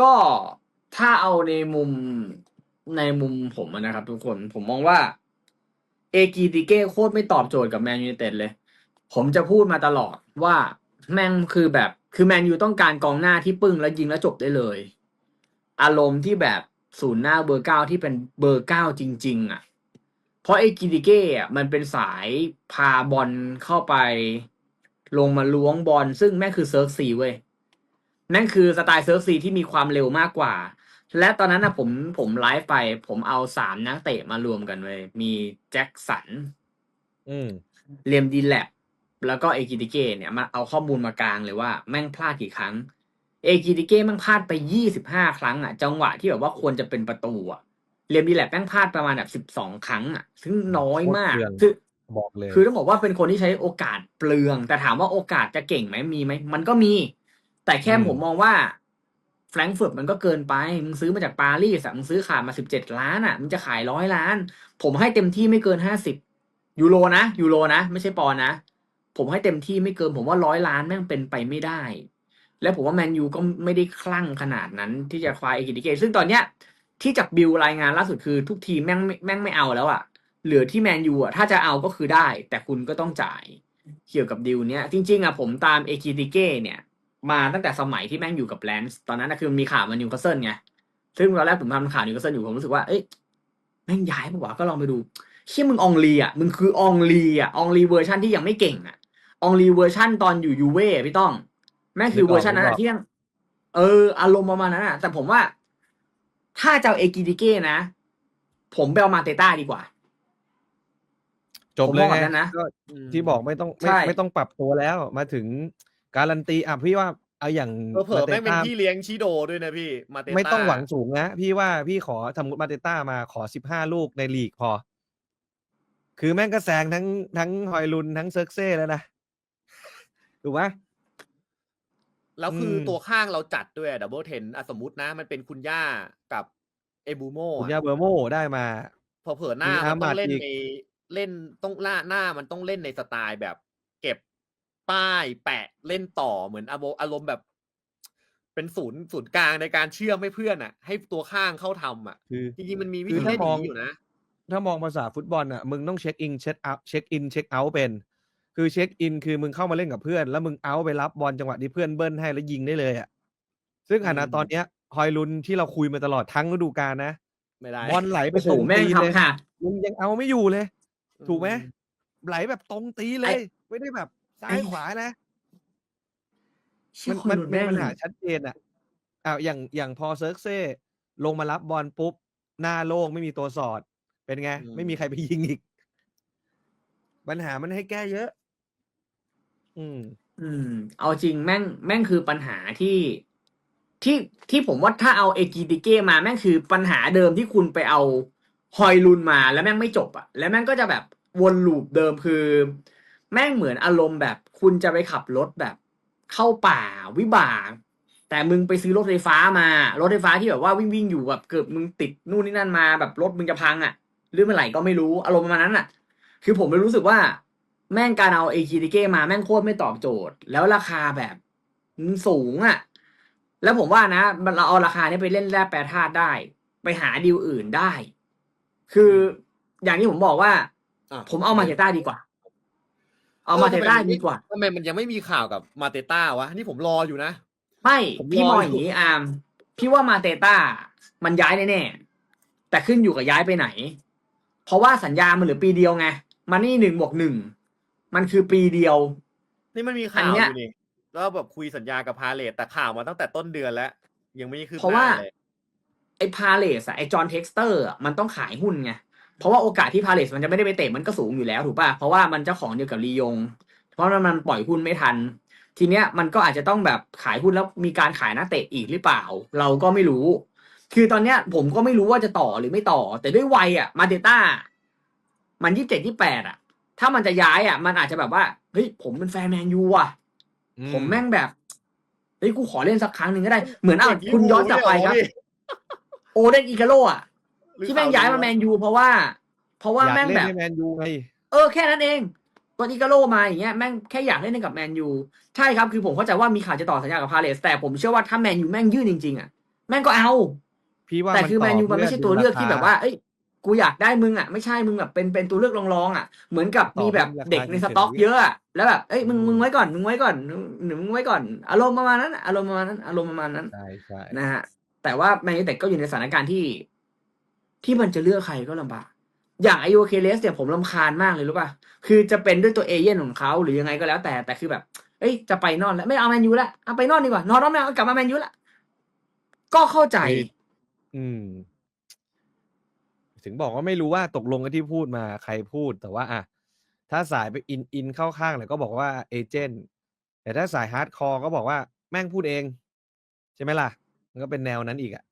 ก็ถ้าเอาในมุมในมุมผมอะนะครับ ทุกคนผมมองว่า เอกีติเก้โคตรไม่ตอบโจทย์กับแมนยูเต็ดเลย ผมจะพูดมาตลอดว่าแม่งคือแบบคือแมนยูต้องการกองหน้าที่ปึ้งแล้วยิงแล้วจบได้เลย อารมณ์ที่แบบศูนย์หน้าเบอร์เก้าที่เป็นเบอร์เก้าจริง ๆ อะ เพราะไอ้กิติเก้อะมันเป็นสายพาบอลเข้าไป ลงมาล้วงบอลซึ่งแม่งคือเซิร์ฟซีเว้ย นั่นคือสไตล์เซิร์ฟซีที่มีความเร็วมากกว่า และตอนนั้นนะผมผมไลฟ์ไป ผมเอาสามนักเตะมารวมกันเลย มีแจ็คสันอืมเรียมดีแลบแล้วก็เอกิติเก้เนี่ยมาเอาข้อมูลมากลางเลยว่าแม่งพลาดกี่ครั้ง เอกิติเก้แม่งพลาดไปยี่สิบห้าครั้งอะ จังหวะที่แบบว่าควรจะเป็นประตูอะเรียมดีแลบแม่งพลาดประมาณแบบสิบสองครั้งอะ ซึ่งน้อยมากโคตรเปลืองคือบอกเลย คือต้องบอกว่าเป็นคนที่ใช้โอกาสเปลือง แต่ถามว่าโอกาสจะเก่งไหมมีไหมมันก็มี แต่แค่อืมผมมองว่าแฟรงก์เฟิร์ตมันก็เกินไป มึงซื้อมาจากปารีสอะมึงซื้อขาดมาสิบเจ็ดล้านอะมึงจะขายร้อยล้าน ผมให้เต็มที่ไม่เกินห้าสิบยูโรนะยูโรนะ ไม่ใช่ปอนด์นะ ผมให้เต็มที่ไม่เกิน ผมว่าร้อยล้านแม่งเป็นไปไม่ได้ แล้วผมว่าแมนยูก็ไม่ได้คลั่งขนาดนั้นที่จะคว้าเอกิติเกซึ่งตอนเนี้ยที่จากบิลรายงานล่าสุดคือทุกทีมแม่งไม่แม่งไม่เอาแล้วอะเหลือที่แมนยูอะถ้าจะเอาก็คือได้ แต่คุณก็ต้องจ่ายเกี่ยวกับดิวเนี้ยจริงๆอะผมตามเอกิติเก้เนี่ย มาตั้งแต่สมัยที่แม่งอยู่กับแลนส์ตอนนั้นนะคือมันมีข่าวมานิวคาสเซิลไงซึ่งตอนแรกผมทำข่าวนิวคาสเซิลอยู่ผมรู้สึกว่าเอ้ยแม่งย้ายปะวะก็ลองไปดูเชี่ยมึงอองลีอะมึงคืออองลีอะอองลีเวอร์ชันที่ยังไม่เก่งอะอองลีเวอร์ชันตอนอยู่ยูเว่พี่ต้อง แม่งคือเวอร์ชันนั้นนึกออะอกที่ยังเออ อารมณ์ประมาณนั้นอะ แต่ผมว่า ถ้าจะเอาเอกิติเก้นะ ผมไปเอามาเตต้าดีกว่าจบเลยผมบอกไงแบบนั้นนะก็ที่บอกไม่ต้องไม่ใช่ไม่ต้องปรับตัวแล้ว มาถึง การันตีอะพี่ว่าเอาอย่างเผลอๆมาแม่งเป็นต้าพี่เลี้ยงชิโดด้วยนะพี่มาเตต้าไม่ต้องหวังสูงนะพี่ว่าพี่ขอสมมติมาเตต้ามาขอสิบห้าลูกในลีกพอ คือแม่งก็แซงทั้งทั้งฮอยลุนทั้งเซิร์กเซ่แล้วนะถูกไหมแล้วคืออมตัวข้างเราจัดด้วยดับเบิลเทนสมมตินะ มันเป็นคุณย่ากับเอบูโมคุณยาเบอร์โมได้มาพอเผลอหน้ามีอามันต้องมาดเล่นอีกในเล่นต้องหน้าหน้ามันต้องเล่นในสไตล์แบบ เก็บ ป้ายแปะเล่นต่อเหมือนอารมณ์อารมณ์แบบ เป็นศูนย์ศูนย์กลางในการเชื่อมให้เพื่อนอะ ให้ตัวข้างเข้าทำอะคือจริงๆมันมีวิคือธีถ้าเล่นอมอย่างนี้อยู่นะถ้ามองภาษาฟุตบอลอะมึงต้องเช็คอินเช็คเอาเช็คอินเช็คเอาท์เป็น คือเช็คอินคือมึงเข้ามาเล่นกับเพื่อน แล้วมึงเอาท์ไปรับบอลจังหวะที่เพื่อนเบิ้ลให้แล้วยิงได้เลยอะซึ่งขณะอืมตอนเนี้ยฮอยลุนที่เราคุยมาตลอดทั้งฤดูกาลนะไม่ได้บอลไหลไปโอ้โหตรงแม่งตีนเลยทำหักมึงยังเอาไม่อยู่เลย ถูกไหมอืไหลแบบตรงตีเลไอ้ยไม่ได้แบบ ซ้าไอ้ยขวานะเชี่มัยนคมันดูเป็นแม่งปัญหาชัดเจนอะอ้าวอย่างอย่างพอเซิร์กเซ่ลงมารับบอลปุ๊บ หน้าโล่งไม่มีตัวสอด เป็นไงอืมไม่มีใครไปยิงอีก ปัญหามันให้แก้เยอะ อืม อืม เอาจริงแม่ง แม่งคือปัญหาที่ที่ที่ผมว่าถ้าเอาเอกิติเก้มาแม่งคือปัญหาเดิมที่คุณไปเอาฮอยลุนมาแล้วแม่งไม่จบอะแล้วแม่งก็จะแบบวนลูปเดิมคือ แม่งเหมือนอารมณ์แบบ คุณจะไปขับรถแบบ เข้าป่าวิบาก แต่มึงไปซื้อรถไฟฟ้ามา รถไฟฟ้าที่แบบว่าวิ่งวิ่งอยู่แบบเกิดมึงติดนู่นนี่นั่นมาแบบรถมึงจะพังอะหรือเมื่อไหร่ก็ไม่รู้อารมณ์ประมาณนั้นอะคือผมเลยรู้สึกว่าแม่งการเอาเอคิติเก้มาแม่งโคตรไม่ตอบโจทย์ แล้วราคาแบบมันสูงอะ่ะ แล้วผมว่านะมันเราเอาราคานี้ไปเล่นแร่แปรธาตุได้ ไปหาดีลอื่นได้ คืออย่างที่ผมบอกว่าอะผมเอามาเทต้าดีกว่า เอามาเทต้าดีกว่าทำไมมันยังไม่มีข่าวกับมาเตต้าวะ นี่ผมรออยู่นะ ไม่ผมพี่รอมองอยู่อย่างนี้อาร์มพี่ว่ามาเตต้า มันย้ายแน่ๆแต่ขึ้นอยู่กับย้ายไปไหน เพราะว่าสัญญามันเหลือปีเดียวไง มันนี่หนึ่งบวกหนึ่งมันคือปีเดียว นี่มันมีอัข่านวเนี้อยยู่นี่แล้วแบบคุยสัญญากับพาเลตแต่ข่าวมาตั้งแต่ต้นเดือนแล้ว ยังไม่คืบเพราะหน้าว่า เลยไอ้พาเลสอะไอ้จอห์นเท็กสเตอร์อะมันต้องขายหุ้นไง เพราะว่าโอกาสที่พาเลสมันจะไม่ได้ไปเตะมันก็สูงอยู่แล้วถูกป่ะเพราะว่ามันเจ้าของเดียวกับลียง เพราะว่ามันปล่อยหุ้นไม่ทัน ทีเนี้ยมันก็อาจจะต้องแบบขายหุ้นแล้วมีการขายนักเตะอีกหรือเปล่า เราก็ไม่รู้ คือตอนเนี้ยผมก็ไม่รู้ว่าจะต่อหรือไม่ต่อ แต่ด้วยวัยอะมาเตต้ามันยี่สิบเจ็ดยี่แปดอะถ้ามันจะย้ายอะมันอาจจะแบบว่าเฮ้ยผมเป็นแฟนแมนยูอะอืผมแม่งแบบเฮ้ยกูขอเล่นสักครั้งหนึ่งก็ได้เหมือนเอาคุณย้อนกลับไปครับ โอเดนอีกาโลอะ ที่แม่งย้ายมาแมนยูเพราะว่า เพราะว่าอยากแม่งเล่นแบบให้แมนยูไงเออแค่นั้นเองตอนอีกาโลมาอย่างเงี้ยแม่งแค่อยากเล่นให้กับแมนยูใช่ครับคือผมเข้าใจว่ามีข่าวจะต่อสัญญากับพาเลสแต่ผมเชื่อว่าถ้าแมนยูแม่งยื่นจริงๆอะแม่งก็เอาพี่ว่าแต่คือแมนยูต่มันไม่ใช่ตัวเลือกที่แบบว่า เอ้ยกูอยากได้มึงอะไม่ใช่มึงแบบเป็นเป็นตัวเลือกรองๆอะเหมือนกับต่อมีแบบเรื่องราคาเด็กในเฉยๆสต็อกเยอะอะแล้วแบบเอ้ยมึงมึงไว้ก่อนมึงไว้ก่อนหรือมึงไว้ก่อน อารมณ์ประมาณนั้นอะอารมณ์ประมาณนั้นอารมณ์ประมาณนั้นใช่ใช่นะฮะแต่ว่าแมนยูแต่ก็อยู่ในสถานการณ์ที่ ที่มันจะเลือกใครก็ลำบาก อย่างไอโอเคเลสเนี่ยผมลำคาญมากเลยรู้ป่ะ คือจะเป็นด้วยตัวเอเย่นของเขาหรือยังไงก็แล้วแต่แต่คือแบบ เอ้ยจะไปนอนแล้วไม่เอาแมนยูละเอาไปนอนดีกว่านอนรอบหน้ากลับมาแมนยูละก็เข้าใจ อืม ถึงบอกว่าไม่รู้ว่าตกลงกันที่พูดมาใครพูดแต่ว่า อะถ้าสายไปอินอินเข้าข้างเลยก็บอกว่าเอเจนต์แต่ถ้าสายฮาร์ดคอร์ก็บอกว่าแม่งพูดเอง ใช่ไหมล่ะ มันก็เป็นแนวนั้นอีกอะ